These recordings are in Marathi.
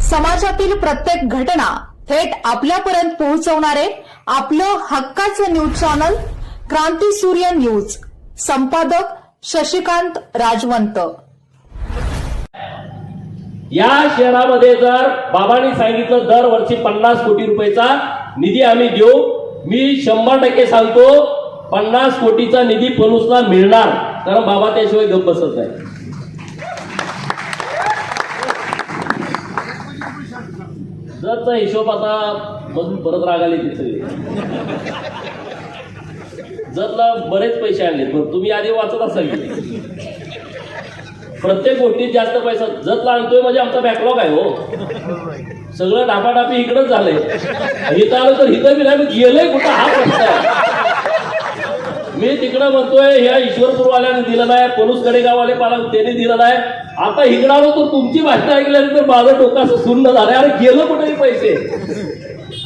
समाजातील प्रत्येक घटना थेट आपल्यापर्यंत पोहोचवणारे आपलं हक्काचं न्यूज चॅनल क्रांती सूर्य न्यूज. संपादक शशिकांत राजवंत. या शहरामध्ये जर बाबांनी सांगितलं दरवर्षी पन्नास कोटी रुपयेचा निधी आम्ही देऊ मी शंभर टक्के सांगतो पन्नास कोटीचा निधी पणूसला मिळणार. कारण बाबा त्याशिवाय गप्प बसत नाही. जरचा हिशोब आता मधून परत रागाले ते सगळे. जरला बरेच पैसे आणले पण तुम्ही आधी वाचत असाल प्रत्येक गोष्टीत जास्त पैसा जतला आणतोय म्हणजे आमचा बॅकलॉग आहे हो. सगळं डापाडापी इकडंच झालंय. हिथं आलं तर हिथं मी गेलंय कुठं? हा प्रश्न आहे. मी तिकडं म्हणतोय ह्या ईश्वरपूरवाल्याने दिलं नाही पलूस कडेगाववाले पाला त्यांनी दिलं नाही आता इकडं आलो तर तुमची भाषा ऐकल्यानंतर माझं डोकं असं सुन्न झालं अरे गेलं कुठे पैसे?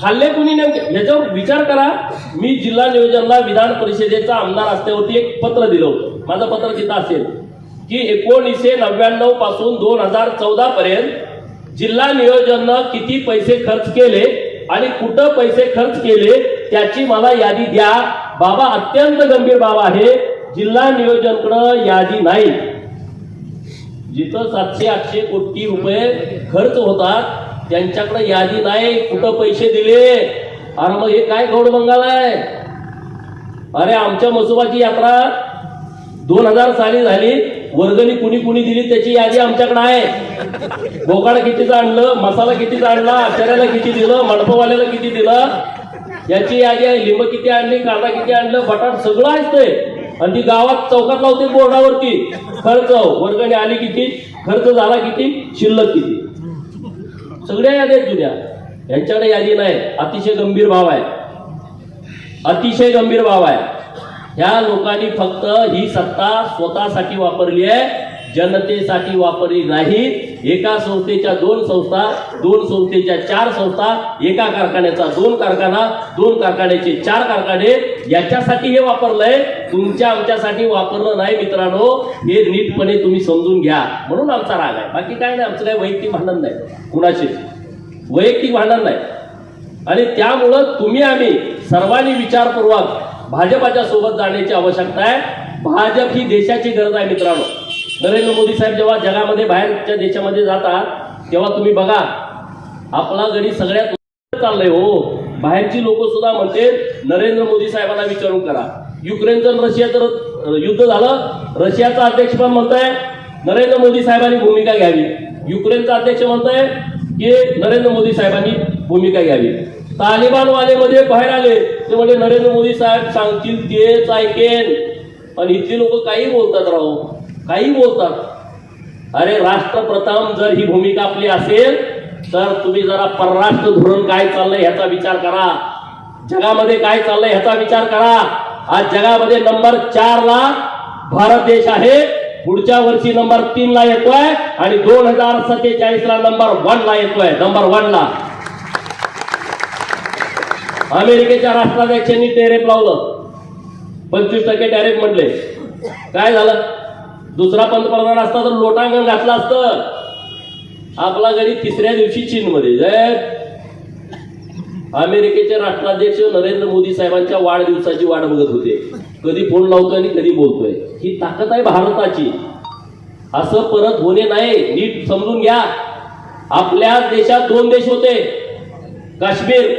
खाल्ले कुणी नेमके? याच्यावर विचार करा. मी जिल्हा नियोजनला विधान परिषदेचा आमदार असल्यावरती एक पत्र दिलं होतं. माझं पत्र तिथं असेल की एकोणीसशे नव्याण्णवपासून दोन हजार चौदा पर्यंत जिल्हा नियोजननं किती पैसे खर्च केले आणि कुठं पैसे खर्च केले त्याची मला यादी द्या. बाबा अत्यंत गंभीर बाब आहे. जिल्हा नियोजनकडं यादी नाही. जिथं सातशे आठशे कोटी रुपये खर्च होतात त्यांच्याकडे यादी नाही. कुठं पैसे दिले? अरे मग हे काय गौड बंगाल आहे? अरे आमच्या मसोबाची यात्रा दोन हजार साली झाली. वर्गणी कुणी कुणी दिली त्याची यादी आमच्याकडे आहे. बोकाड कितीचं आणलं मसाला कितीचा आणला आचार्याला किती दिलं मंडपवाल्याला किती दिलं? याची यादी आहे लिंब किती आणली कांदा किती आणलं बटाट सगळं असतंय आणि ती गावात चौकात लावते बोर्डावरती. खर्च वर्गणी आली किती खर्च झाला किती शिल्लक किती. सगळ्या याद्या आहेत जुन्या. यांच्याकडे यादी नाही. अतिशय गंभीर भाव आहे. अतिशय गंभीर भाव आहे. ह्या लोकांनी फक्त ही सत्ता स्वतःसाठी वापरली आहे. जनतेसाठी वापरली नाही एका संस्थेच्या दोन संस्था दोन संस्थेच्या चार संस्था एका कारखान्याचा दोन कारखाना दोन कारखान्याचे चार कारखाने. याच्यासाठी हे वापरलंय. तुमच्या आमच्यासाठी वापरलं नाही मित्रांनो. हे नीटपणे तुम्ही समजून घ्या. म्हणून आमचा राग आहे. बाकी काय नाही आमचं काही वैयक्तिक भांडण नाही. कुणाशी वैयक्तिक भांडण नाही. आणि त्यामुळं तुम्ही आम्ही सर्वांनी विचारपूर्वक भाजपाच्या सोबत जाण्याची आवश्यकता आहे. भाजप ही देशाची गरज आहे मित्रांनो. नरेंद्र मोदी साहेब जेव्हा जगामध्ये बाहेरच्या देशामध्ये जातात तेव्हा तुम्ही बघा आपला गडी सगळ्यात चाललंय हो. बाहेरची लोक सुद्धा म्हणते नरेंद्र मोदी साहेबांना विचारून करा. युक्रेनचं रशियाचं युद्ध झालं रशियाचा अध्यक्ष पण म्हणताय नरेंद्र मोदी साहेबांनी भूमिका घ्यावी. युक्रेनचा अध्यक्ष म्हणताय की नरेंद्र मोदी साहेबांनी भूमिका घ्यावी. तालिबानवाले मध्ये बाहेर आले ते म्हणजे नरेंद्र मोदी साहेब सांगतील तेच ऐकेन. आणि इथली लोक काही बोलतात राहो काही बोलतात. अरे राष्ट्रप्रथम जर ही भूमिका आपली असेल तर तुम्ही जरा परराष्ट्र धोरण काय चाललंय ह्याचा विचार करा. जगामध्ये काय चाललंय ह्याचा विचार करा. आज जगामध्ये नंबर चार ला भारत देश आहे. पुढच्या वर्षी नंबर तीन ला येतोय आणि दोन हजार सत्तेचाळीस ला नंबर वन ला येतोय. नंबर वन ला अमेरिकेच्या राष्ट्राध्यक्षांनी टेरेफ लावलं. पंचवीस टक्के टॅरिफ म्हटले. काय झालं? दुसरा पंतप्रधान असता तर लोटांगण घातलं असतं. आपला घरी तिसऱ्या दिवशी चीनमध्ये. जय अमेरिकेचे राष्ट्राध्यक्ष नरेंद्र मोदी साहेबांच्या वाढदिवसाची वाट बघत होते. कधी फोन लावतोय आणि कधी बोलतोय. ही ताकद आहे भारताची. असं परत होणे नाही. नीट समजून घ्या. आपल्या देशात दोन देश होते. काश्मीर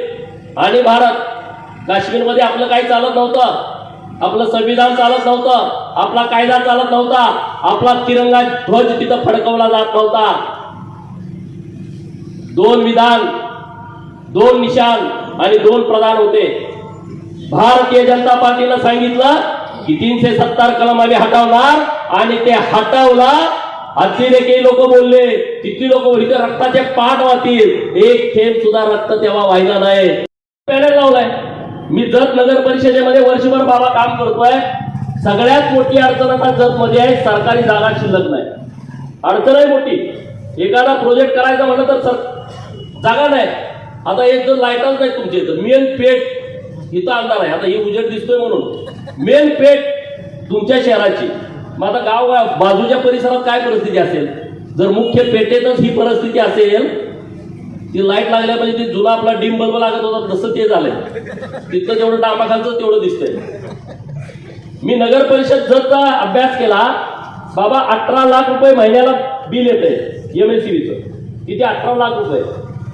आणि भारत. काश्मीरमध्ये आपलं काही चालत नव्हतं. आपलं संविधान चालत नव्हतं आपला कायदा चालत नव्हता आपला तिरंगा ध्वज तिथं फडकवला जात नव्हता. दोन विधान दोन निशान आणि दोन प्रधान होते. भारतीय जनता पार्टीनं सांगितलं की तीनशे सत्तर कलम आम्ही हटवणार आणि ते हटवला. आजचे काही लोक बोलले तिथली लोक इथे रक्ताचे पाठ वाहतील. एक थेंब सुद्धा रक्त तेव्हा व्हायला नाही. पॅनल लावलाय. मी जत नगर परिषदेमध्ये वर्षभर बाबा काम करतोय. सगळ्यात मोठी अडचण आता जत मध्ये आहे सरकारी जागा शिल्लक नाही. अडचण आहे मोठी. एखादा प्रोजेक्ट करायचा म्हटलं तर सर जागा नाही. आता एक जर लाईटच नाही तुमच्या इथं. मेन पेट इथं अंधार आहे. आता ही उजेड दिसतोय म्हणून. मेन पेट तुमच्या शहराची. मग आता गाव गाव बाजूच्या परिसरात काय परिस्थिती असेल? जर मुख्य पेठेतच ही परिस्थिती असेल ती लाइट लागल्या म्हणजे ते जुना आपला डिम बल्ब लागत होता तसं ते झालंय. तिथं जेवढं डामाखालचं तेवढं दिसतंय. मी नगर परिषद जरचा अभ्यास केला बाबा अठरा लाख रुपये महिन्याला बिल येत आहे एम एस किती? अठरा लाख रुपये.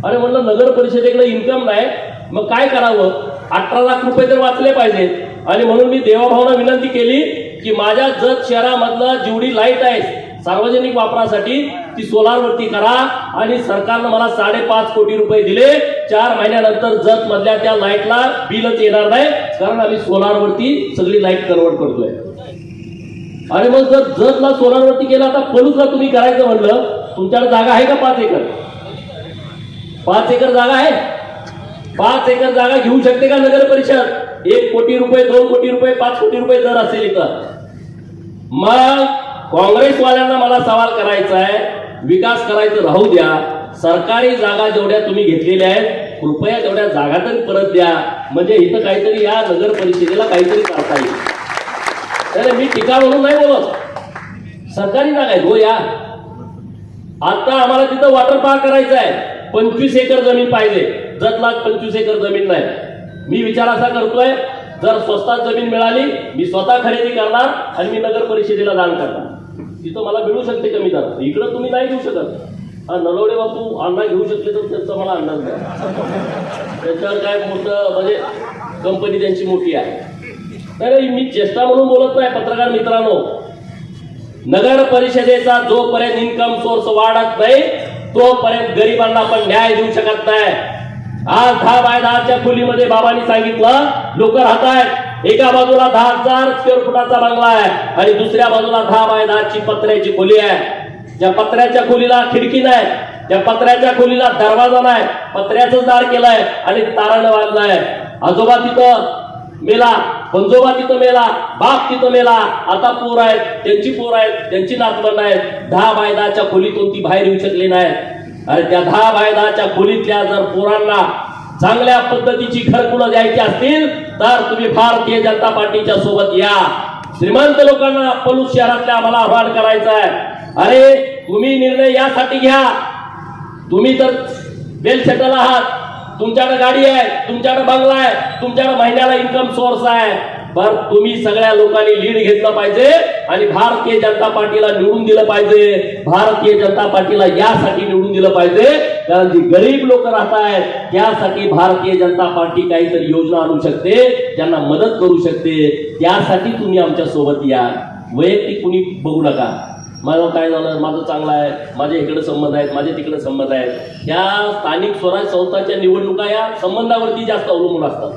अरे म्हणलं नगर परिषदेकडे इन्कम नाही मग काय करावं? अठरा लाख रुपये तर वाचले पाहिजेत आणि म्हणून मी देवाभावना विनंती केली की माझ्या जत शहरामधलं जेवढी लाइट आहे सार्वजनिक वापरासाठी ती सोलारवरती करा आणि सरकारनं मला साडेपाच कोटी रुपये दिले. चार महिन्यानंतर जत मधल्या त्या लाईटला बिलच येणार नाही. कारण आम्ही सोलारवरती सगळी लाइट कन्वर्ट करतोय. आणि मग जर जतला सोलारवरती केलं आता पलूसला तुम्ही करायचं म्हणलं तुमच्याकडे जागा आहे का पाच एकर? पाच एकर जागा आहे. पाच एकर जागा घेऊ शकते का नगर परिषद? एक कोटी रुपये दोन कोटी रुपये पाच कोटी रुपये दर असेल इथं. मग काँग्रेसवाल्यांना मला सवाल करायचा आहे विकास करायचं राहू द्या. सरकारी जागा जेवढ्या तुम्ही घेतलेल्या आहेत कृपया तेवढ्या जागा तरी परत द्या. म्हणजे इथं काहीतरी या नगर परिषदेला काहीतरी करता येईल. तर मी टीका म्हणून नाही बोलत. सरकारी जागा आहे हो या. आता आम्हाला तिथं वॉटर पार्क करायचं आहे. पंचवीस एकर जमीन पाहिजे. जत लाख पंचवीस एकर जमीन नाही. मी विचार असा करतोय जर स्वस्तात जमीन मिळाली मी स्वतः खरेदी करणार आणि मी नगर परिषदेला दान करणार. तिथं मला मिळू शकते कमी दर इकडं तुम्ही नाही घेऊ शकत. हा नलवडे बापू अण्णा घेऊ शकले तर त्यांचा मला अंदाज नाही त्याच्यावर काय मोठं म्हणजे कंपनी त्यांची मोठी आहे. नाही मी चेष्टा म्हणून बोलत नाही पत्रकार मित्रांनो. नगर परिषदेचा जोपर्यंत इन्कम सोर्स वाढत नाही तोपर्यंत गरिबांना आपण न्याय देऊ शकत नाही. आज दहा बाय दहाच्या खोलीमध्ये बाबांनी सांगितलं लोक राहत आहेत एका बाजूला दहा हजार स्क्वेअर फुटाचा बंगला आहे आणि दुसऱ्या बाजूला दहा बाय दहाची पत्र्याची खोली आहे. ज्या पत्र्याच्या खोलीला खिडकी नाही त्या पत्र्याच्या खोलीला दरवाजा नाही पत्र्याचं दार केलंय आणि तारण बांधलंय. आजोबा तिथं मेला पंजोबा तिथं मेला बाप तिथं मेला. आता पोर आहेत त्यांची पोर आहेत त्यांची नातवंड आहेत. दहा बाय दहाच्या खोलीतून ती बाहेर येऊ शकली नाही आणि त्या दहा बाय दहाच्या खोलीतल्या जर पोरांना चांगल्या पद्धतीची घरकुलं द्यायची असतील तर तुम्ही भारतीय जनता पार्टीच्या सोबत या. श्रीमंत लोकांना पलूस शहरातल्या आम्हाला आव्हान करायचं आहे. अरे तुम्ही निर्णय यासाठी घ्या. तुम्ही तर बेल सेटल आहात. तुमच्याकडे गाडी आहे तुमच्याकडे बंगला आहे तुमच्याकडे महिन्याला इन्कम सोर्स आहे. पण तुम्ही सगळ्या लोकांनी लीड घेतलं पाहिजे आणि भारतीय जनता पार्टीला निवडून दिलं पाहिजे. भारतीय जनता पार्टीला यासाठी निवडून दिलं पाहिजे. कारण जी गरीब लोक राहत आहेत त्यासाठी भारतीय जनता पार्टी काहीतरी योजना आणू शकते त्यांना मदत करू शकते. त्यासाठी तुम्ही आमच्यासोबत या. वैयक्तिक कुणी बघू नका. माझं काय झालं? माझं चांगलं आहे. माझे इकडे संबंध आहेत माझे तिकडे संबंध आहेत. या स्थानिक स्वराज संस्थांच्या निवडणुका या संबंधावरती जास्त अवलंबून असतात.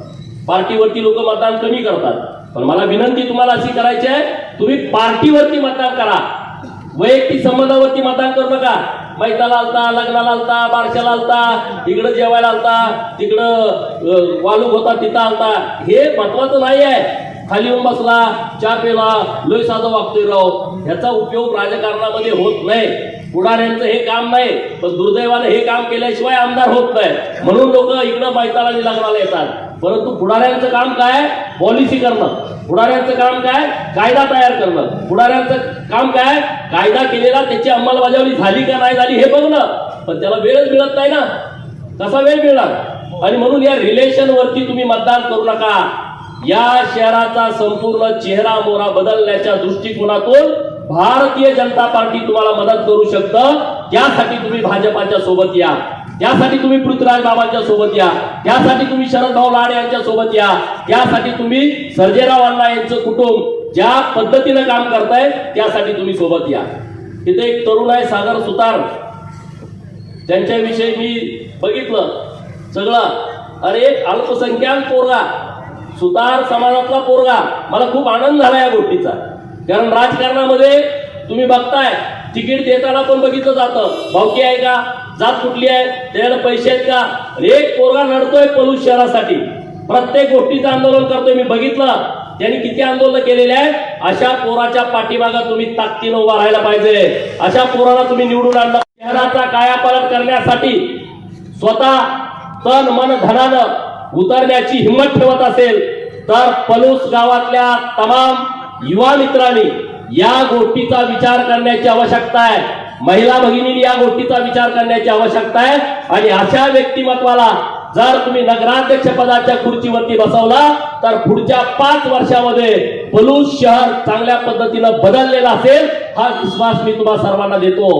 पार्टीवरती लोक मतदान कमी करतात. पण मला विनंती तुम्हाला अशी करायची आहे तुम्ही पार्टीवरती मतदान करा. वैयक्तिक संबंधावरती मतदान करू नका. मैताला आलता लग्नाला आलता बारशाला आलता इकडं जेवायला आलता तिकडं वालू वालूक होता तिथं आलता. हे महत्वाचं नाही आहे. खाली येऊन बसला चहा पेला लोय साधं वागतोय राव. ह्याचा उपयोग राजकारणामध्ये होत नाही. पुढाऱ्यांचं हे काम नाही पण दुर्दैवानं हे काम केल्याशिवाय आमदार होत नाही. म्हणून लोक इकडं मैताला आणि लग्नाला येतात. परंतु पुढाऱ्यांचं काम काय? पॉलिसी करणं. पुढाऱ्यांचं काम काय? कायदा तयार करणं. पुढाऱ्यांचं काम काय? कायदा केलेला त्याची अंमलबजावणी झाली का नाही झाली हे बघणं. पण त्याला वेळच मिळत नाही ना. कसा वेळ मिळणार? आणि म्हणून या रिलेशन वरती तुम्ही मतदान करू नका. या शहराचा संपूर्ण चेहरा मोहरा बदलण्याच्या दृष्टिकोनातून भारतीय जनता पार्टी तुम्हाला मदत करू शकतं. त्यासाठी तुम्ही भाजपाच्या सोबत या. त्यासाठी तुम्ही पृथ्वीराज बाबांच्या सोबत या. त्यासाठी तुम्ही शरद भाऊ लाड यांच्या सोबत या. त्यासाठी तुम्ही सर्जेराव अण्णा यांचं कुटुंब ज्या पद्धतीनं काम करताय त्यासाठी तुम्ही सोबत या. तिथे एक तरुण आहे सागर सुतार. त्यांच्याविषयी मी बघितलं सगळं. अरे एक अल्पसंख्याक पोरगा. सुतार समाजातला पोरगा. मला खूप आनंद झाला या गोष्टीचा. कारण राजकारणामध्ये तुम्ही बघताय तिकीट देताना पण बघितलं जातं. भावकी आहे का? जात कुठली आहे त्याला पैसे आहेत का? एक पोरगा लढतोय पलूस शहरासाठी. प्रत्येक गोष्टीचं आंदोलन करतोय मी बघितलं. त्यांनी किती आंदोलन केलेले आहेत अशा पोराच्या पाठीमागा तुम्ही ताकदीनं उभा राहायला पाहिजे. अशा पोराला तुम्ही निवडून आणला. शहराचा कायापालट करण्यासाठी स्वतः तन मन धनानं उतरण्याची हिंमत ठेवत असेल तर पलूस गावातल्या तमाम युवा मित्रांनी या गोष्टीचा विचार करण्याची आवश्यकता आहे. महिला भगिनींनी या गोष्टीचा विचार करण्याची आवश्यकता आहे. आणि अशा व्यक्तिमत्वाला जर तुम्ही नगराध्यक्ष पदाच्या खुर्चीवरती बसवला तर पुढच्या पाच वर्षामध्ये पलूस शहर चांगल्या पद्धतीनं बदललेला असेल हा विश्वास मी तुम्हा सर्वांना देतो.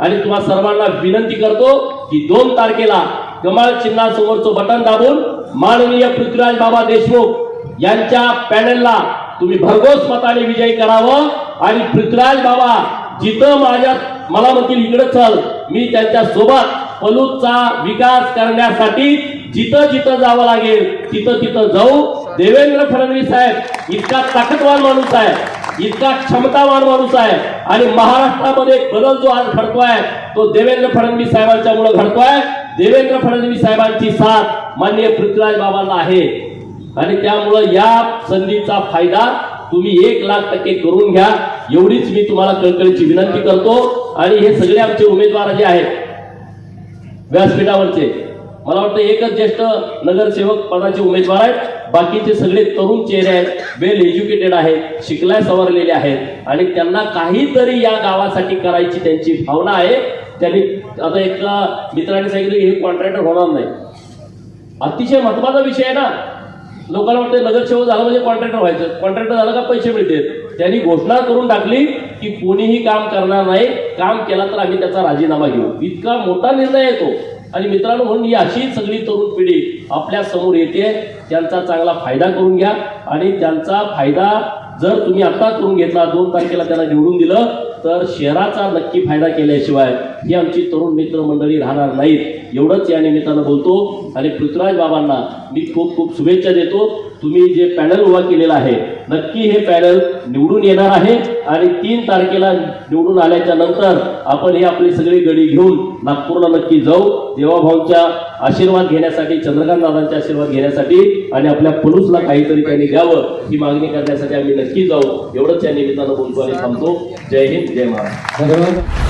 आणि तुम्हा सर्वांना विनंती करतो की दोन तारखेला कमाल चिन्हासमोरचं बटन दाबून माननीय पृथ्वीराज बाबा देशमुख यांच्या पॅनलला तुम्ही भरघोस मताने विजयी करावं. आणि पृथ्वीराज बाबा जिथं माझ्या मला म्हणतील इकडे चल मी त्यांच्यासोबत पलूचा विकास करण्यासाठी जिथं जिथं जावं लागेल तिथं तिथं जाऊ. देवेंद्र फडणवीस साहेब इतका ताकदवान माणूस आहे इतका क्षमतावान माणूस आहे आणि महाराष्ट्रामध्ये बदल जो आज घडतोय तो देवेंद्र फडणवीस साहेबांच्या मुळे घडतोय. देवेंद्र फडणवीस साहेबांची साथ माननीय पृथ्वीराज बाबांना आहे. आणि त्यामुळं या संधीचा फायदा तुम्ही एक लाख टक्के करून घ्या. एवढीच मी तुम्हाला कळकळीची विनंती करतो. आणि हे सगळे आमचे उमेदवार जे आहेत व्यासपीठावरचे मला वाटतं एकच ज्येष्ठ नगरसेवक पदाचे उमेदवार आहेत. बाकीचे सगळे तरुण चेहरे आहेत वेल एज्युकेटेड आहेत शिकलाय सवरलेले आहेत. आणि त्यांना काहीतरी या गावासाठी करायची त्यांची भावना आहे. त्यांनी आता एका मित्राने सांगितलं की हे कॉन्ट्रॅक्टर होणार नाही. अतिशय महत्त्वाचा विषय आहे ना. लोकांना वाटतं नगरसेवक झालं म्हणजे कॉन्ट्रॅक्टर व्हायचं. कॉन्ट्रॅक्टर झालं का पैसे मिळतील त्यांनी घोषणा करून टाकली की कोणीही काम करणार नाही. काम केला तर आम्ही त्याचा राजीनामा घेऊ. इतका मोठा निर्णय येतो आणि मित्रांनो म्हणून ही अशी सगळी तरुण पिढी आपल्यासमोर येते. त्यांचा चांगला फायदा करून घ्या. आणि त्यांचा फायदा जर तुम्ही आता करून घेतला दोन तारखेला त्यांना निवडून दिलं तर शहराचा नक्की फायदा केल्याशिवाय ही आमची तरुण मित्र मंडळी राहणार नाहीत. एवढंच या निमित्तानं बोलतो. आणि पृथ्वीराज बाबांना मी खूप खूप शुभेच्छा देतो. तुम्ही जे पॅनल उभा केलेलं आहे नक्की हे पॅनल निवडून येणार आहे. आणि तीन तारखेला निवडून आल्याच्यानंतर आपण ही आपली सगळी गडी घेऊन नागपूरला नक्की जाऊ. देवाभाऊंच्या आशीर्वाद घेण्यासाठी चंद्रकांत दादांचे आशीर्वाद घेण्यासाठी आणि आपल्या पुरुषला काहीतरी त्यांनी द्यावं ही मागणी करण्यासाठी आम्ही नक्की जाऊ. एवढंच या निमित्तानं बोलतो आणि थांबतो. जय हिंद जय महाराष्ट्र.